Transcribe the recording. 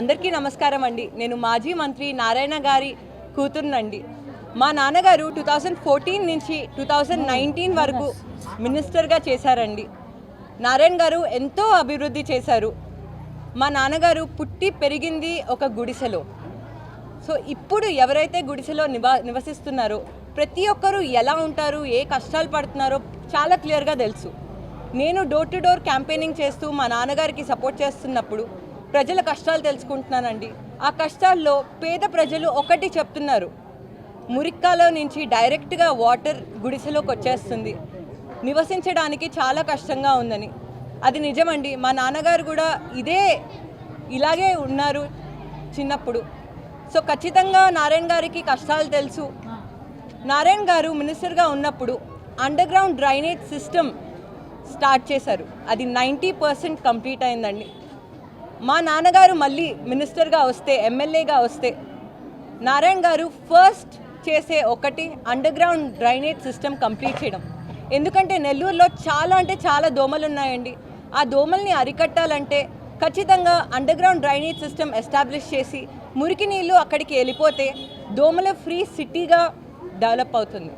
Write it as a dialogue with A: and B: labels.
A: అందరికీ నమస్కారం అండి. నేను మాజీ మంత్రి నారాయణ గారి కూతురునండి. మా నాన్నగారు టూ థౌజండ్ ఫోర్టీన్ నుంచి టూ థౌజండ్ నైన్టీన్ వరకు మినిస్టర్గా చేశారండి. నారాయణ గారు ఎంతో అభివృద్ధి చేశారు. మా నాన్నగారు పుట్టి పెరిగింది ఒక గుడిసెలో. సో ఇప్పుడు ఎవరైతే గుడిసెలో నివా నివసిస్తున్నారో ప్రతి ఒక్కరూ ఎలా ఉంటారు ఏ కష్టాలు పడుతున్నారో చాలా క్లియర్గా తెలుసు. నేను డోర్ టు డోర్ క్యాంపెయినింగ్ చేస్తూ మా నాన్నగారికి సపోర్ట్ చేస్తున్నప్పుడు ప్రజల కష్టాలు తెలుసుకుంటున్నానండి. ఆ కష్టాల్లో పేద ప్రజలు ఒకటి చెప్తున్నారు. మురిక్కాలో నుంచి డైరెక్ట్గా వాటర్ గుడిసెలోకి వచ్చేస్తుంది. నివసించడానికి చాలా కష్టంగా ఉందని. అది నిజమండి. మా నాన్నగారు కూడా ఇదే ఇలాగే ఉన్నారు చిన్నప్పుడు. సో ఖచ్చితంగా నారాయణ గారికి కష్టాలు తెలుసు. నారాయణ గారు మినిస్టర్గా ఉన్నప్పుడు underground drainage system start చేశారు. అది నైంటీ పర్సెంట్ కంప్లీట్ అయిందండి. మా నాన్నగారు మళ్ళీ మినిస్టర్గా వస్తే ఎమ్మెల్యేగా వస్తే నారాయణ గారు ఫస్ట్ చేసే ఒకటి underground drainage system complete చేయడం. ఎందుకంటే నెల్లూరులో చాలా అంటే చాలా దోమలు ఉన్నాయండి ఆ దోమల్ని అరికట్టాలంటే ఖచ్చితంగా underground drainage system establish చేసి మురికి నీళ్ళు అక్కడికి వెళ్ళిపోతే దోమల ఫ్రీ సిటీగా డెవలప్ అవుతుంది.